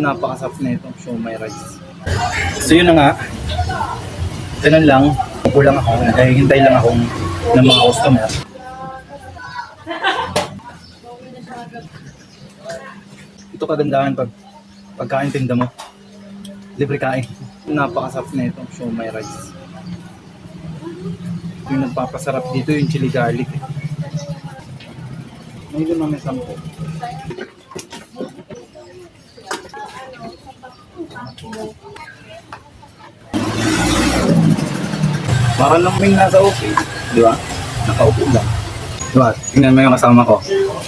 napakasarap na ito, show my rice. So yun na nga, ganun lang, upo lang ako, naghihintay lang akong ng mga customer. Ito kagandahan pag pagkain tinda mo. Libre kain. Napakasarap na ito, show my rice. Yung nagpapasarap dito yung chili garlic. eh. Limang may sampo. Parang lang may nasa office, di ba? Nakaupo lang. Di ba? Tingnan mo yung kasama ko.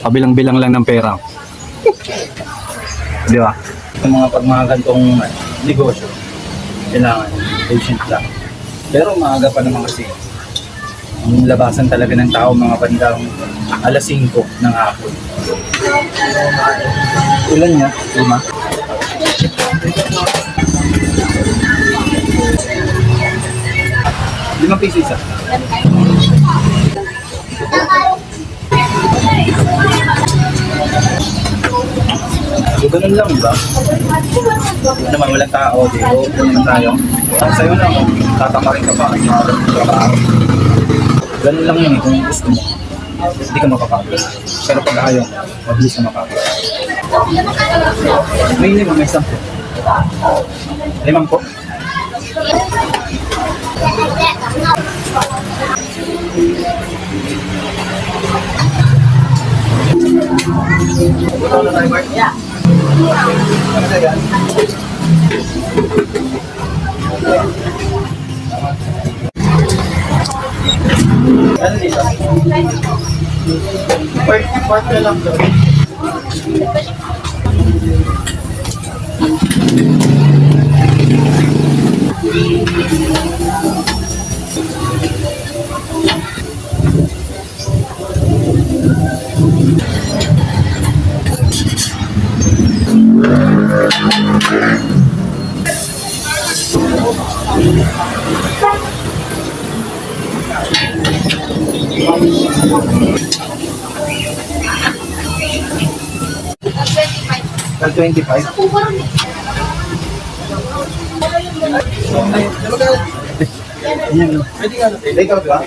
Kabilang-bilang lang ng pera. di ba? Yung mga pag mga ano, negosyo, kailangan patient lang. Pero maaga pa naman kasi. Ang labasan talaga ng tao mga bandang alas 5 ng hapon. Ilan niya? Lima? Limang piso isa. So, ganun lang, ba? Naman, walang tao, di ba? Ganun tayo. Ang sa'yo na, kung tatamarin ka pa kasi trabaho. Ganun lang yun, kung gusto mo. Hindi ka makapagod. Pero pag ayaw, mabilis ka mapagod. May lima, may sampo. Limang po. Ikaw na tayo, Mark? Yeah. Ano lang to. Tag 25. Ayan. Take out ba?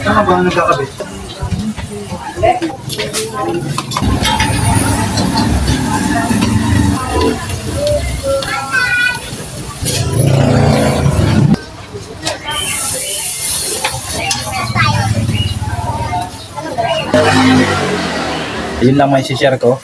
Saan ba nagkakabit? Yun lang may share ko.